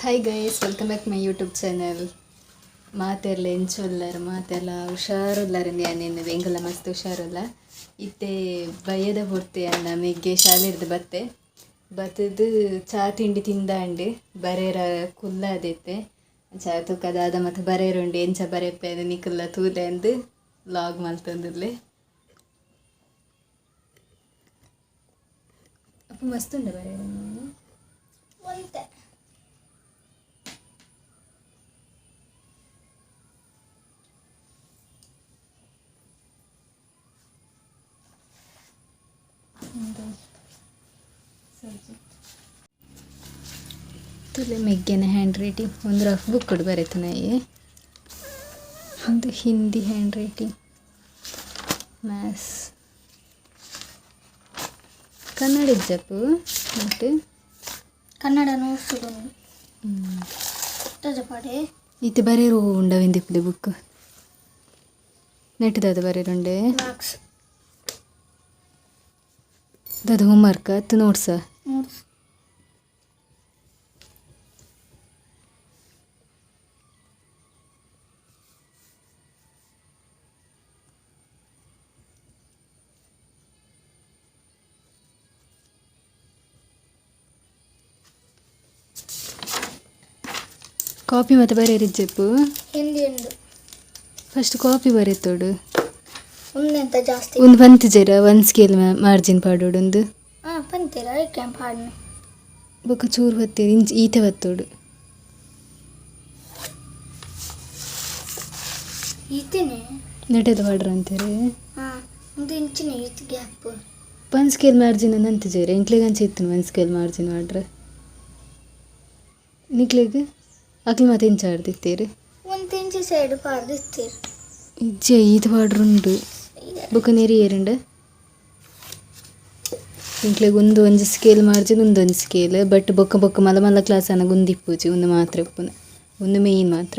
Hi guys welcome back my YouTube channel ಮಾತೆಲ್ಲ ಎಂಚೊಲ್ಲರು ಮಾತೆಲ್ಲ ಹುಷಾರುಲ್ಲಾರಂದು ನೀನು ಎಂಗೆಲ್ಲ ಮಸ್ತ್ ಹುಷಾರುಲ್ಲ? ಇತ್ತೆ ಬಯ್ಯದ ಹೊರ್ತೆ ಅನ್ನ ಮೆಗ್ಗೆ ಶಾಲೆ ಹಿಡ್ದು ಬತ್ತೆ. ಬತ್ತದು ಚಾ ತಿಂಡಿ ತಿಂದಾಂಡಿ ಬರೇರ ಕುಲ್ಲ ಅದೈತೆ ಚಾ ತೂಕದಾದ ಮತ್ತು ಬರೇರುಂಡು ಎಂಚ ಬರೆಪ್ಪೆ ಅದು. ನಿಕ್ಕಲ್ಲ ತೂಲೆ ಅಂದು. ಲಾಗ್ ಮಲ್ತಂದಿರ್ಲಿ ಅಪ್ಪ ಮಸ್ತ್ ಉಂಡ ಬರೇರ ತುಲೆ ಮೆಗ್ಗೆನ ಹ್ಯಾಂಡ್ ರೈಟಿಂಗ್ ಒಂದು ರಫ್ ಬುಕ್ ಬರೀತು ನಾಯಿ. ಒಂದು Hindi handwriting maths Kannada ಜಪ್ಪು ಮತ್ತು? ಕನ್ನಡ ನೋಡ್ಸುದೊಂದು ತಜಪಾಡೆ ಇದು ಬರೀರು ಉಂಡವೆಂದಿಪ್ಪಲೆ ಬುಕ್ ನೆಟ್ಟದ ಬರೀರುಂಡೆ ಮಾರ್ಕ್ಸ್ ಅದು ಹೋಮ್ವರ್ಕ್ ಆಯ್ತು ನೋಡ್ಸ ಕಾಪಿ ಮತ್ತೆ ಬರೀರಿ ಜಪ್ಪು ಫಸ್ಟ್ ಕಾಪಿ ಬರೀತೋಡು ಒಂದೆಂತ ಜಾಸ್ತಿ. ಒಂದು ಬಂತು ಜರ ಒಂದು ಸ್ಕೇಲ್ ಮಾರ್ಜಿನ್ ಪಾಡೋಡು ಒಂದು. ಹಾಂ ಪಂತೀರ ಕ್ಯಾಂಪ್ ಹಾಡ್ನು ಬೊಕ್ಕ ಚೂರು ಹೊತ್ತೀರಿ ಇಂಚ್ ಈತೆ ಹೊತ್ತೋಡು. ಈತೇನೆ? ನೆಟದ ಪಾಡ್ರ ಅಂತಾರೆ. ಹಾಂ ಒಂದು ಇಂಚಿನ ಈತ್ ಗ್ಯಾಪ್ ಒಂದು ಸ್ಕೇಲ್ ಮಾರ್ಜಿನ್ ಅಂತ ಜೇರ ಇಂಕ್ಲಿಗಂಚ ಇತ್ತು ಒಂದು ಸ್ಕೇಲ್ ಮಾರ್ಜಿನ್ ಮಾಡ್ರೆ. ನಿಕ್ಲಿಗೆ ಅಕ್ಲಿ ಮತ್ತೆ ಇಂಚ ಆಡ್ದಿತ್ತೀರಿ ಒಂದು ಇಂಚು ಸೈಡ್ ಪಾಡ್ದಿತ್ತೀರಿ ಇಜ್ಜೆ ಇದು ಪಾಡ್ರುಂಡು ಬೊಕ್ಕ ನೀರಿ ಏರುಂಡು. ಇಂಕ್ಲಿಗೆ ಒಂದು ಒಂಜಿ ಸ್ಕೇಲ್ ಮಾರ್ಜಿನ್ ಒಂದು ಒಂದು ಸ್ಕೇಲ್ ಬಟ್ ಬೊಕ್ಕ ಬೊಕ್ಕ ಮಲ ಮಲ್ಲ ಕ್ಲಾಸ್ ಅನ್ನ ಇಪ್ಪುಜಿ ಒಂದು ಮಾತ್ರ ಉಪ್ಪುನ. ಒಂದು ಮೇಯ್ನ್ ಮಾತ್ರ.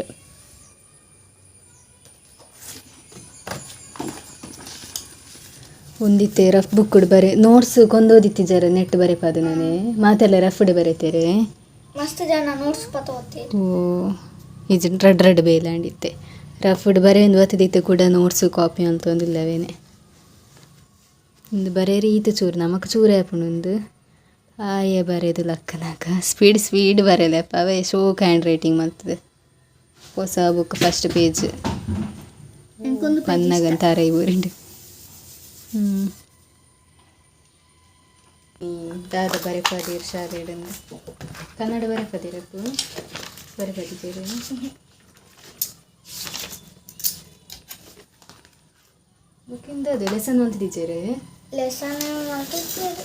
ಒಂದಿತ್ತೆ ರಫ್ ಬುಕ್ ಬರೆ. ನೋಟ್ಸ್ ಕೊಂದೋದಿತ್ತಿ ಜರ ನೆಟ್ ಬರೆಪಾದ ನಾನೇ. ಮಾತೆಲ್ಲ ರಫ್ಡ್ ಬರೀತೇರೆ ಮಸ್ತ್ ಜನ ನೋಟ್ಸ್ ಓ ಇದು ರಡ್ ರಡ್ ಬೇಲಾಂಡಿತ್ತೆ ರಫ್ಡ್ ಬರೆ ಒಂದು ಒತ್ತದಿತ್ತೆ ಕೂಡ ನೋಟ್ಸು ಕಾಪಿ ಅಂತ ಒಂದಿಲ್ಲವೇನೆ ಒಂದು ಬರೆ ಈತ ಚೂರು ನಮಕ್ ಚೂರು ಆಪುಂಡು ಆಯೇ ಆಯೆ ಬರೆದು ಲಕ್ಕನಾಗ. ಸ್ಪೀಡ್ ಸ್ಪೀಡ್ ಬರೆಯಲಪ್ಪ ಅವೇ ಶೋಕ್ ಹ್ಯಾಂಡ್ ರೈಟಿಂಗ್ ಮಾಡ್ತದೆ. ಹೊಸ ಬುಕ್ ಫಸ್ಟ್ ಪೇಜ್ ನನಗೊಂದು ಪನ್ನಗಂತ ಅರೈ ಊರಿಂಡು ಹ್ಞೂ ದಾದ ಬರೆಪದೀರ್ ಶಾಲೆಡಂದು ಕನ್ನಡ ಬರೆಪದಿರಪ್ಪು ಬರೆಪದಿದ್ದೀರಿ ಬುಕ್ಕಿಂದ ಅದೇ ಲೆಸನ್ ಅಂತಿದ್ದೀರಿ ಲೆಸನ್ ಮಾಡ್ತಿದ್ದೀರಿ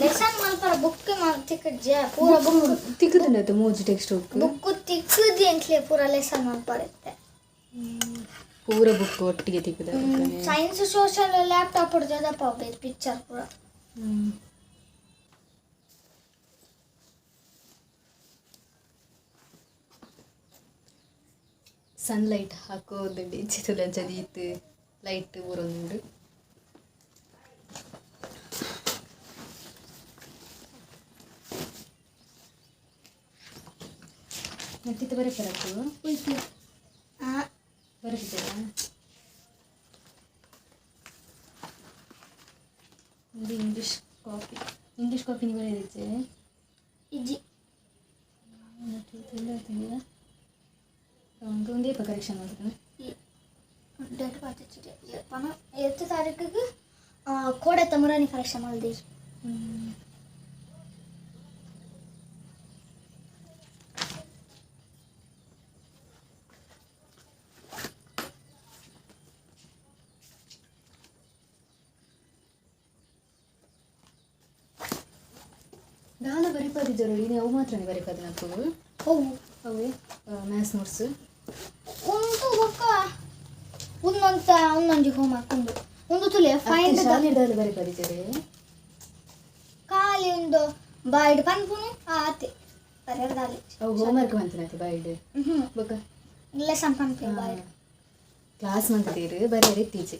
ಲೆಸನ್ ಮಾಡ್ತಾರ ಬುಕ್ ಮಾಡ್ತಿಕ್ಕ ಜ ಪೂರ ಬುಕ್ ತಿಕ್ಕುದುಂಡತ್ತು ಮೂಜಿ ಟೆಕ್ಸ್ಟ್ ಬುಕ್ ಬುಕ್ ತಿಕ್ಕದಿ ಅಂತಲೇ ಪೂರ ಲೆಸನ್ ಮಾಡ್ಬಾರುತ್ತೆ ಪೂರ ಬುಕ್ ಒಟ್ಟಿಗೆ ತಿಕ್ಕದ ಸೈನ್ಸ್ ಸೋಷಲ್ ಲ್ಯಾಪ್ಟಾಪ್ ಹೊಡೆದಪ್ಪ ಬೇರೆ ಪಿಕ್ಚರ್ ಪೂರ? ಸನ್ಲೈಟ್ ಹಾಕೋದು ಚಿತ್ರ ಜದೀತ್ ಲೈಟ್ ಊರೊಂದು ಮತ್ತಿತ್ತು ಬರೀ ಬರತ್ತು ಆ, ಬರೀತಿದ್ದೀರಾ ಒಂದು ಇಂಗ್ಲೀಷ್ ಕಾಪಿ ಇಂಗ್ಲೀಷ್ ಕಾಪಿ ನೀವು ಬರೆದಿದ್ದೆ ಇಜ್ಜಿ ಒಂದು ಒಂದೇ ಕರೆಕ್ಷನ್ ಮಾಡ್ತೀನಿ ಎತ್ತು ತಾರೀಕಿಗೆ ಕೋಡೆ ತಮರಾನಿ ಕರೆಕ್ಷನ್ ಮಾಡಿದೀರಿ ದಾನ ಬರಿಪದಿದ್ದರು ಇನ್ನು ಅವು ಮಾತ್ರನೇ ಬರಿಪದ ನಾವು ಹೋಗು ಅವೇ ಮ್ಯಾಥ್ಸ್ ನೋಟ್ಸ್ ಒಂದು ಬೊಕ್ಕ ಒಂದೊಂತ ಒಂದೊಂದು ಹೋಮ್ ಹಾಕೊಂಡು ಒಂದು ತುಲೆ ಫೈಂಡ್ ಬರಿ ಬರಿತೇವೆ ಖಾಲಿ ಒಂದು ಬಾಯ್ಡ್ ಪನ್ಪುನು ಆತೆ ಬರೆಯರ್ದಾಲಿ ಅವು ಹೋಮ್ವರ್ಕ್ ಮಂತನತ್ತೆ ಬಾಯ್ಡ್ ಬಕ ಇಲ್ಲ ಲೆಸನ್ ಪನ್ಪೆ ಬಾಯ್ಡ್ ಕ್ಲಾಸ್ ಮಂತದೀರು ಬರೆಯರಿ ಇತ್ತೀಚೆ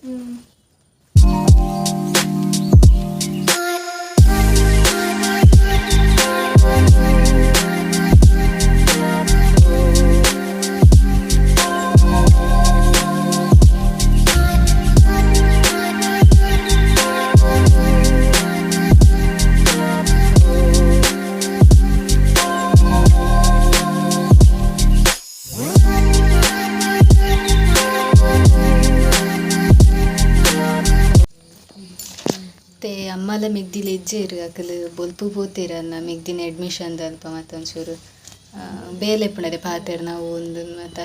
ಹ್ಞೂ ಮಿಗ್ದಿ ಲೆಜ್ಜೆ ಇರು ಅಕಲು ಬೊಲ್ಪು ಪೋತೆರ ಮಿಗ್ದಿನ ಅಡ್ಮಿಷನ್ ಅಲ್ಪ ಮತ್ತೊಂಚೂರು. ಬೇಲೆ ಪುಣದೆ ಪಾತೆರ್ ನಾವು ಒಂದು ಮತ್ತ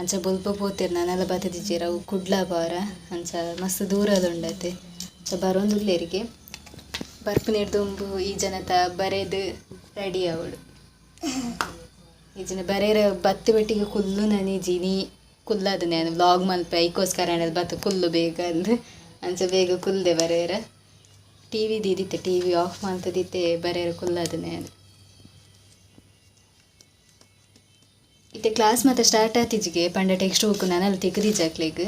ಅಂಚ ಬೊಲ್ಪ ಪೋತೆರ್. ನಾನೆಲ್ಲ ಬತ್ತದಿಜ್ಜೇರ ಅವು ಕುಡ್ಲ ಬಾರ. ಅಂಚ ಮಸ್ತ್ ದೂರದ ಉಂಡತೆ ಅಂಚ ಬರ್ಪು ಬರ್ಪುನೆಡ್ದುಂಬು ಈ ಜನತ ಬರೆದು ರೆಡಿ ಅವಳು. ಈ ಜನ ಬರೇರ ಬತ್ತು ಬೆಟ್ಟಿಗೆ ಕುಲ್ಲು ನನಿಜಿನಿ ಕುಲ್ಲದು ನಾನು ವ್ಲಾಗ್ ಮಲ್ಪ, ಐಕೋಸ್ಕರ ಬತ್ತು ಕುಲ್ಲು ಬೇಗ ಅಂದು. ಅಂಚ ಬೇಗ ಕುಲ್ದೆ ಬರೇರ ಟಿವಿ ಟಿ ವಿ ಆಫ್ ಮಾಡ್ತದಿತ್ತೆ ಬರೆಯರು ಕುಲ್ಲದನೆ ನಾನು ಇತ್ತೆ ಕ್ಲಾಸ್ ಮಾತ್ರ ಸ್ಟಾರ್ಟ್ ಆತಿಜಿಗೆ ಪಂಡ ಟೆಕ್ಸ್ಟ್ ಬುಕ್ ನಾನೆಲ್ಲ ಜಾಕ್ಲೇಗ್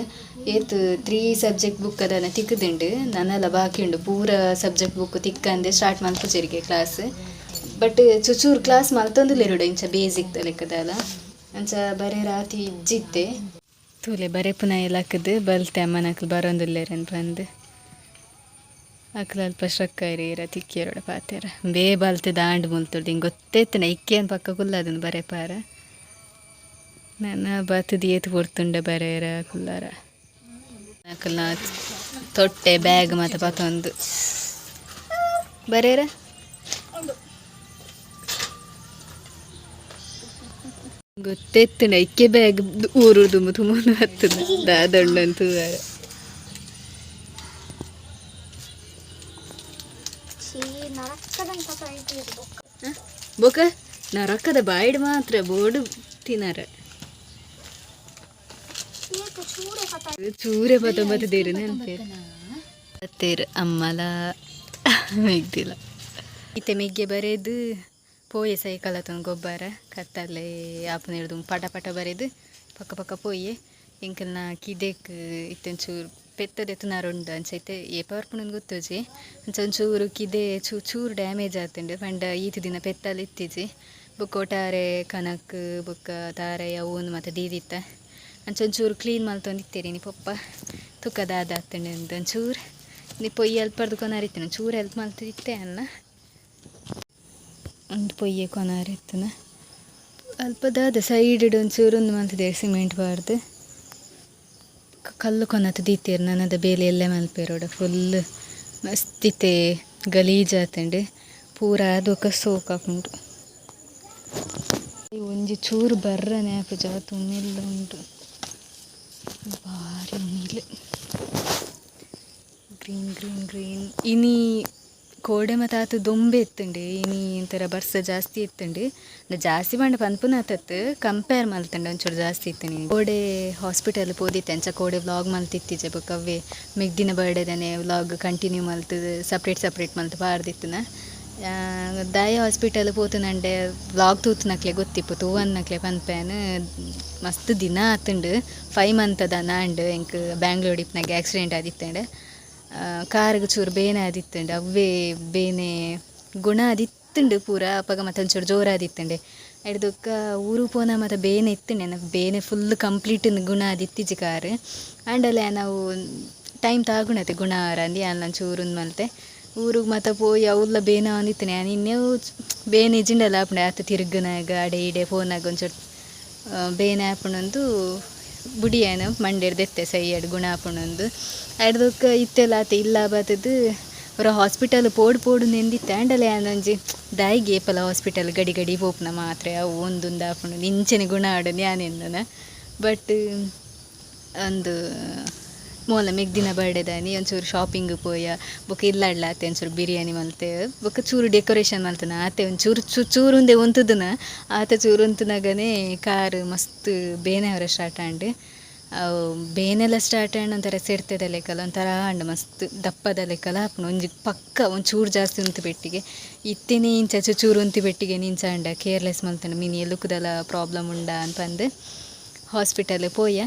ಏತ್ ತ್ರೀ ಸಬ್ಜೆಕ್ಟ್ ಬುಕ್ ಅದನ್ನ ತಿಕ್ಕದುಂಡು ನಾನೆಲ್ಲ ಬಾಕಿ ಉಂಡು, ಪೂರ ಸಬ್ಜೆಕ್ಟ್ ಬುಕ್ ತಿಕ್ಕಂದೆ ಸ್ಟಾರ್ಟ್ ಮಲ್ಪುಜರಿಗೆ ಕ್ಲಾಸ್ ಬಟ್ ಚುಚೂರು ಕ್ಲಾಸ್ ಮಲ್ತೊಂದುಲ್ಲೆರುಡು ಇಂಚ ಬೇಸಿಕ್ ಲೆಕ್ಕದಲ್ಲ ಅಂಚ ಬರೇ ರಾತಿ ಇಜ್ಜಿತ್ತೆ. ತೂಲೆ ಬರೇ ಪುನಃ ಎಲ್ಲಕ್ಕದು ಬಲ್ತೆ ಅಮ್ಮನಕ್ಲು ಬರೋಂದುಲ್ಲೇರನ್ ಬಂದು. ಅಕ್ಲ ಅಲ್ಪ ಶ್ರಕ್ಕರಿ ಇರ ತಿಕ್ಕಿಯರೋಡ ಪಾತೆರ. ಬೇ ಬಾಲ್ತೆ ದಾಂಡ್ ಮುಲ್ತೊಳ್ದು ಹಿಂಗೆ ಗೊತ್ತೈತನ ಇಕ್ಕೇನು ಪಕ್ಕ ಕುಲ್ಲದನ್ನು ಬರೆ ಪಾರ. ನನ್ನ ಬತ್ತು ಏತು ಕೊಡ್ತುಂಡ ಬರೇರ ಕುಲ್ಲಾರ. ಅಕಲ್ನ ತೊಟ್ಟೆ, ಬ್ಯಾಗ್ ಮತ್ತು ಪತ್ತೊಂದು ಬರೇರ ಗೊತ್ತೆತ್ತುಂಡ ಇಕ್ಕೆ ಬ್ಯಾಗ್ ಊರು ತುಂಬ ತುಂಬ ಹತ್ತದ. ದಾದೊಂಡಂತೂ ಬೊಕ ನಾ ರೊಕ್ಕದ ಬಾಯ್ಡ್ ಮಾತ್ರ ಬೋರ್ಡು ತಿನ್ನರ ಏಕೆ ಚೂರೆ ಕಥ ಚೂರೆ ಪತ ಬತ್ತದೇರು ನೆನಪೇರು ಬತ್ತೇರು ಅಮ್ಮಲ ಮೆಗ್ದಿಲ್ಲ ಇತ್ತೆ ಮೆಗ್ಗೆ ಬರೆದು ಪೋಯೆ ಸೈಕಲ್ ಅತನ ಗೊಬ್ಬರ ಕತ್ತಲೆ ಆಪನ ಹಿಡ್ದು ಪಟ ಪಟ ಬರೆದು ಪಕ್ಕ ಪಕ್ಕ ಪೋಯೆ ಇಂಕಲ್ನ ಕಿದೆಕ್ ಇತ್ತೊಂಚೂರು ಎತ್ತುನಾರುಂಡು ಅನ್ಸೈತೆ ಏ ಗೊತ್ತೋಜಿ? ಅಂಚ ಒಂಚೂರು ಕಿದೆ ಚೂ, ಚೂರು ಡ್ಯಾಮೇಜ್ ಆತುಂಡು. ಪಂಡ ಈತು ದಿನ ಪೆತ್ತಲ್ಲಿ ಇತ್ತಿಜಿ. ಬುಕ್ಕ ಒಟ್ಟಾರೆ ಕನಕ್ ಬೊಕ್ಕ ತಾರೆ ಅವನು ಮತ್ತು ದೀದಿತ್ತ. ಅಂಚೊಂಚೂರು ಕ್ಲೀನ್ ಮಲ್ತೊಂದಿತ್ತೇರಿ ನೀ ಪಪ್ಪ. ತುಕ್ಕ ದಾದ ಆತುಂಡು ಅಂತ ಒಂಚೂರು. ನೀ ಪೊಯ್ಯ ಹೆಲ್ಪ್ ಬರ್ದು ಕೊನಾರಿತ್ತೇನೆ ಚೂರು ಹೆಲ್ಪ್ ಮಾಡ್ತಿದ್ದೆ ಅನ್ನ? ಒಂದು ಪೊಯ್ಯೆ ಕೊನಾರಿತ್ತನ. ಅಲ್ಪ ದಾದ ಸೈಡ್ ಒಂಚೂರು ಒಂದು ಮಂತಿದೆ ಸಿಮೆಂಟ್ ಬಾರ್ದು. ಕಲ್ಲು ಕೊನತ್ತು ದೀತೆರ್ ನನ್ನದ ಬೇಲೆ ಎಲ್ಲೆ ಮಲ್ಪೇರೋಡ. ಫುಲ್ ಮಸ್ತಿತ್ತೆ ಗಲೀಜಾತಂಡೆ. ಪೂರ ಅದು ಸೋಕಾಪುಂಡು ಒಂಜಿ ಚೂರು ಬರ್ರ ನ್ಯಾಪ ಜಾತು ಉಮ್ಮೆಲ್ಲ ಉಂಟು. ಭಾರಿ ಉಮ್ಮಿಲೆ ಗ್ರೀನ್ ಗ್ರೀನ್ ಗ್ರೀನ್. ಇನಿ ಕೋಡೆ ಮತ್ತು ಆತು ದೊಂಬೆ ಎತ್ತಂಡು, ಇನಿ ಒಂಥರ ಬರ್ಸ ಜಾಸ್ತಿ ಎತ್ತಂಡು. ಜಾಸ್ತಿ ಮಾಡಿ ಪನ್ಪುನ ಆತತ್ ಕಂಪೇರ್ ಮಲ್ತಂಡೆ, ಒಂಚೂರು ಜಾಸ್ತಿ ಇತ್ತನಿ. ಕೋಡೆ ಹಾಸ್ಪಿಟಲ್ ಪೋದಿತ್ತೆ, ಅಂಚ ಕೋಡೆ ವ್ಲಾಗ್ ಮಲ್ತಿತ್ತೀಜೆ ಬೊಕ್ಕ ಅವೇ ಮೆಗ್ದಿನ ಬರ್ಡೇದನೆ ವ್ಲಾಗ್ ಕಂಟಿನ್ಯೂ ಮಲ್ತು ಸಪ್ರೇಟ್ ಸಪ್ರೇಟ್ ಮಲ್ತು ಪಾರ್ದಿತ್ತನ ದಯ ದಾಯ ಹಾಸ್ಪಿಟಲ್ ಪೋತುನಂಡೆ ವ್ಲಾಗ್ ತೂತ್ನಕ್ಲೆ ಗೊತ್ತಿಪ್ಪು, ತೂವನ್ನಕ್ಲೆ ಪನ್ಪೇನ್. ಮಸ್ತ್ ದಿನ ಆತುಂಡು. ಫೈವ್ ಮಂತ್ ಅದ ನಾಂಡ್ ಎಂಕ್ ಬ್ಯಾಂಗ್ಳೂರ್ ಇಪ್ಪನಾಗೆ ಆಕ್ಸಿಡೆಂಟ್ ಆದಿತ್ತಂಡೆ. ಕಾರ್ಗೆ ಚೂರು ಬೇನೆ ಆದಿತ್ತುಂಡು, ಅವ್ವೇ ಬೇನೆ ಗುಣ ಆದಿತ್ತುಂಡು, ಪೂರ ಅಪ್ಪಗ ಮತ್ತೆ ಒಂಚೂರು ಜೋರಾದಿತ್ತುಂಡೆ ಹಿಡ್ದಕ್ಕ ಊರು ಪೋನ ಮಾತ ಬೇನೆ ಇತ್ತುಂಡೆ, ನನಗೆ ಬೇನೆ ಫುಲ್ ಕಂಪ್ಲೀಟ್ ಗುಣ ಆದಿತ್ತಿಜಿ ಕಾರ್. ಆಂಡಲೆ ನಾವು ಟೈಮ್ ತಾಗುಣತೆ, ಗುಣ ಅಂದು ಯಾನ್ ಚೂರು ಮಲ್ತೆ. ಊರಿಗೆ ಮತ್ತೆ ಪೋಯಿ ಅವಲ್ಲ ಬೇನೆ ಅಂದಿತ್ತನೆ ನಾನು ಇನ್ನೇವು ಬೇನೆ ಇಜಿಂಡಲ್ಲ ಆಪಣೆ ಆತ ತಿರುಗನಾಗ, ಅಡೆ ಇಡೆ ಫೋನಾಗ ಒಂಚೂರು ಬೇನೆ ಆಪುಣಂದು ಬುಡಿಯೇನು ಮಂಡ್ಯಡ್ ದೆತ್ತೆ ಸೈಯಡ್ ಗುಣ ಆಪುಣಂದು ಅಡ್ದಕ್ಕ ಇತ್ತೆಲ್ಲ ಆತ ಇಲ್ಲ ಬಾತದು ಅವರ ಹಾಸ್ಪಿಟಲ್ ಪೋಡು ಪೋಡು ನೆಂದಿತ್ತೆ. ಆಂಡಲೆ ಒಂಜಿ ದಾಯಿಗೆ ಏಪಲ ಹಾಸ್ಪಿಟಲ್ ಗಡಿ ಗಡಿ ಪೋಪ್ನ ಮಾತ್ರೆ, ಅವು ಒಂದೊಂದು ಆಪುಂಡು ಇಂಚನೆ ಗುಣ ಆಡು ನ್ಯಾನೆಂದನ. ಬಟ್ ಒಂದು ಮೂಲ ಮೆಗ್ದಿನ ಬರ್ಡೇದಾನಿ ಒಂಚೂರು ಶಾಪಿಂಗ್ ಪೋಯ ಬೊಕ ಇಲ್ಲಾಡ್ಲ ಆತೆ ಒಂಚೂರು ಬಿರಿಯಾನಿ ಮಲ್ತೆ ಬೊಕ ಚೂರು ಡೆಕೋರೇಷನ್ ಮಲ್ತನ ಆತೆ ಒಂಚೂರು ಚೂ, ಚೂರುಂದೆ ಒಂತುದನ ಆತ ಚೂರು ಒಂತುನಾಗನೆ ಕಾರ್ ಮಸ್ತ್ ಬೇನೆ ಅವರ ಸ್ಟಾರ್ಟ್ ಆಂಡ್, ಅವು ಬೇನೆಲ್ಲ ಸ್ಟಾರ್ಟ್ ಆಂಡ್ ಒಂಥರ ಸೆಡ್ತದ ಲೆಕ್ಕಲ್ಲ ಒಂಥರ ಮಸ್ತ್ ದಪ್ಪದ ಲೆಕ್ಕಲ್ಲ ಆಪುಂಡು ಒಂಜಿ ಪಕ್ಕ ಒಂದು ಚೂರು ಜಾಸ್ತಿ ಉಂತು ಪೆಟ್ಟಿಗೆ ಇತ್ತೇನೆ ಇಂಚ ಚೂರು ಉಂತು ಪೆಟ್ಟಿಗೆ ನಿಂಚ ಅಂಡ ಕೇರ್ಲೆಸ್ ಮಲ್ತನ, ಮೀನು ಎಲುಕುದಲ್ಲ ಪ್ರಾಬ್ಲಮ್ ಉಂಡ ಅಂತ ಅಂದು ಹಾಸ್ಪಿಟಲ್ ಪೋಯ.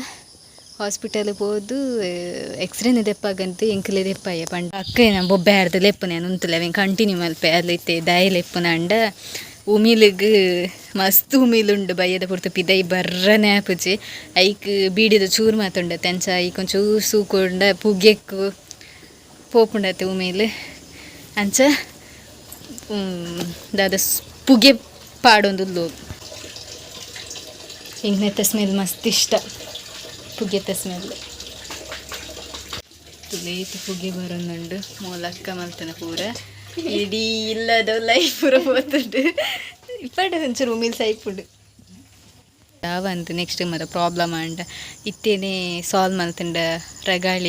ಹಾಸ್ಪಿಟಲ್ ಹೋದು ಎಕ್ಸ್ರೇನೆ ದೆಪ್ಪಾಗಂತ ಎಂಕಲೆ ದೆಪ್ಪಾಯ ಪಂಡ ಅಕ್ಕೇನ ಬೊಬ್ಬೆ ಹಾಡ್ದು ನಾನು ಉಂತುಲೆ ಅವೇನು ಕಂಟಿನ್ಯೂ ಮಲ್ಪೆ ಅಲ್ಲೈತೆ ದಾಯ ಲೆಪ್ಪನ ಅಂಡ. ಉಮಿಲಿಗೆ, ಮಸ್ತ್ ಉಮಿಲುಂಡು ಬಯ್ಯದ ಪುರ್ತು ಪಿದೈ ಬರ್ರ ನ್ಯಾಪುಜಿ ಐಕ್ ಬೀಡಿದ ಚೂರು ಮಾತುಂಡ ತೆಂಚ ಐಕ್ ಒಂಚೂರು ಸೂಕೊಂಡ, ಪುಗ್ಗೆಕ್ಕು ಪೋಪುಂಡತ್ತೆ ಉಮಿಲ್. ಅಂಚ ದಾದ ಪುಗೆ ಪಾಡೊಂದು ಹಿಂಗೆ ಸ್ಮೆಲ್ ಮಸ್ತ್ ಇಷ್ಟ. ಸ್ಮೆಲ್ ಮಸ್ತ್ ಲೇಟ್ ಪುಗೆ ಮೂಲ ಮೂಲಕ್ಕ ಮಲ್ತನ ಪೂರ. ಇಡೀ ಇಲ್ಲದ ಲೈಫ್ ಪೂರ ಹೋತುಂಡು ಇಪ್ಪಡೆ ಒಂಚೂರು ಉಮಿಲ್ ಸೈಪುಡು ಯಾವಂತ ನೆಕ್ಸ್ಟ್ ಮರ ಪ್ರಾಬ್ಲಮ್ ಅಂಡ ಇತ್ತೇನೆ ಸಾಲ್ವ್ ಮಲ್ತಂಡ.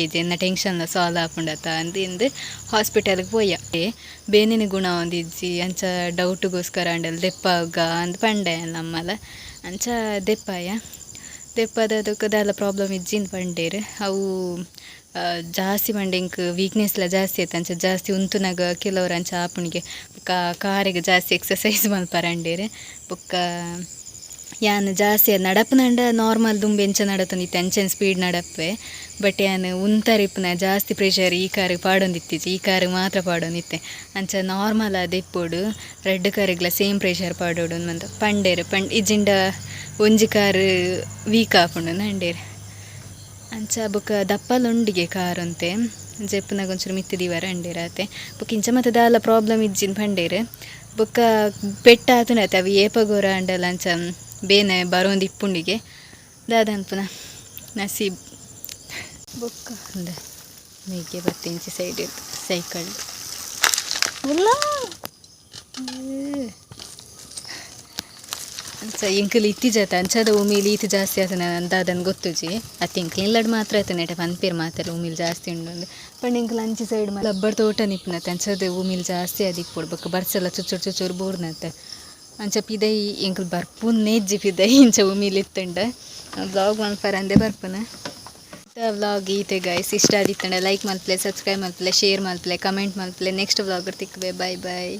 ಇದೆ ಎನ್ನ ಟೆನ್ಷನ್ ಸಾಲ್ವ್ ಆಪುಂಡತ ಅಂದ್ ಇಂದು ಹಾಸ್ಪಿಟಲ್ಗೆ ಪೋಯ ಬೇನಿನ ಗುಣ ಒಂದಿಜ್ಜಿ ಅಂಚ ಡೌಟ್ಗೋಸ್ಕರ ಅಂಡಲ್ಲಿ ದೆಪ್ಪ ಅಂದ್ ಪಂಡ ನಮ್ಮಲ್ಲ. ಅಂಚ ದೆಪ್ಪಾಯ ದೆಪ್ಪದಕ್ಕೆ ದಾಲ ಪ್ರಾಬ್ಲಮ್ ಇಜ್ಜಿಂದು ಪಂಡೇರ್. ಅವು ಜಾಸ್ತಿ ಮಂಡೆಂಕ್ ವೀಕ್ನೆಸ್ಲ ಜಾಸ್ತಿ ಆಯ್ತು ಅಂಚ ಜಾಸ್ತಿ ಉಂತುನಾಗ ಕೆಲವರು ಅಂಚ ಆಪುಣಿಗೆ ಬೊಕ್ಕ ಕಾರಿಗೆ ಜಾಸ್ತಿ ಎಕ್ಸಸೈಸ್ ಮಲ್ಪರಂಡೇರು ಬೊಕ್ಕ ಯಾನ್ ಜಾಸ್ತಿ ಅದು ನಡಪನಂಡ ನಾರ್ಮಲ್ ದುಂಬೆಂಚ ನಡತಂದಿತ್ತೆ ಅಂಚೆನ್ ಸ್ಪೀಡ್ ನಡಪೆ ಬಟ್ ಯಾನ್ ಉಂತರಿಪ್ನ ಜಾಸ್ತಿ ಪ್ರೆಷರ್ ಈ ಕಾರಿಗೆ ಪಾಡೊಂದಿತ್ತಿಜಿ ಈ ಕಾರಿಗೆ ಮಾತ್ರ ಪಾಡೊಂದಿತ್ತೆ. ಅಂಚ ನಾರ್ಮಲ್ ಅದು ಇಪ್ಪೋಡು ರೆಡ್ ಕಾರಿಗ್ಲ ಸೇಮ್ ಪ್ರೆಷರ್ ಪಾಡೋಡು ಮಂತ ಪಂಡೇರು, ಪಂಡ್ ಇಜಿಂಡ ಒಂಜಿ ಕಾರ್ ವೀಕ್ ಆಪುಂಡು ನಂಡೇರು ಅಂಚ ಬೊಕ ಕಾರ್ ಅಂತೆ. ಜೆಪ್ಪನಾಗ ಒಂಚೂರು ಅಂಡೇರ ಆತೆ. ಬೊಕ ಇಂಚ ಮತ್ತೆ ದಾಲ ಪ್ರಾಬ್ಲಮ್ ಇಜ್ಜಿನ ಪಂಡೇರು. ಬೊಕ್ಕ ಪೆಟ್ಟ ಆತನ ಅವು ಏಪಗೋರ ಅಂಡಲ್ಲ ಅಂಚ ಬೇನೆ ಬರೋಂದು ಇಪ್ಪುಂಡಿಗೆ. ದಾದನ್ಪುನ ನಸಿ ಬೊಕ್ಕ. ಅಂದೆ ಮೇಗೆ ಬತ್ತಿಂಚಿ ಸೈಡ್ ಇತ್ತು ಸೈಕಲ್. ಇಲ್ಲ ಅಂಚ ಇತ್ತಿ ಜಾತ ಅಂಚದ ಉಮಿಲಿ ಇತ್ತು ಜಾಸ್ತಿ ಆತನ ಅಂತ ಅದನ್ನು ಗೊತ್ತುಜಿ ಅತ್ತ ಎಂಕಲ್ ಇಲ್ಲಡ್ ಮಾತ್ರ ಆತನ ನೆಟ ಪನ್ಪೇರ್ ಮಾತಲ್ಲ ಉಮಿಲ್ ಜಾಸ್ತಿ ಉಂಡು ಪಂಡ ಎಂಕಲ್ ಅಂಚಿ ಸೈಡ್ ಲಬ್ಬರ್ ತೋಟ ನಿಪ್ಪನತ್ತೆ ಅಂಚದ ಉಮಿಲ್ ಜಾಸ್ತಿ ಅದು ಕೊಡ್ಬೇಕು ಬರ್ಸಲ್ಲ ಚುಚ್ಚುರ್ ಚುಚ್ಚುರ್ ಬೋರ್ನತ್ತೆ. ಅಂಚ ಪಿದೈ ಎಂಕಲ್ ಬರ್ಪುನ್ ನೇಜ್ಜಿ ಪಿದೈ ಇಂಚ ಉಮಿಲ್ ಇತ್ತಂಡ ಬ್ಲಾಗ್ ಮಲ್ಪರ ಅಂದೆ ಬರ್ಪುನ. ವ್ಲಾಗ್ ಈತೆ ಗೈಸ್ ಇಷ್ಟ ಆದಿತ್ತಂಡ ಲೈಕ್ ಮಲ್ಪಲೆ ಸಬ್ಸ್ಕ್ರೈಬ್ ಮಲ್ಪಲೆ ಶೇರ್ ಮಲ್ಪಲೆ ಕಮೆಂಟ್ ಮಲ್ಪಲೆ ನೆಕ್ಸ್ಟ್ ವ್ಲಾಗರ್ ತಿಕ್ಕುವೆ ಬಾಯ್ ಬಾಯ್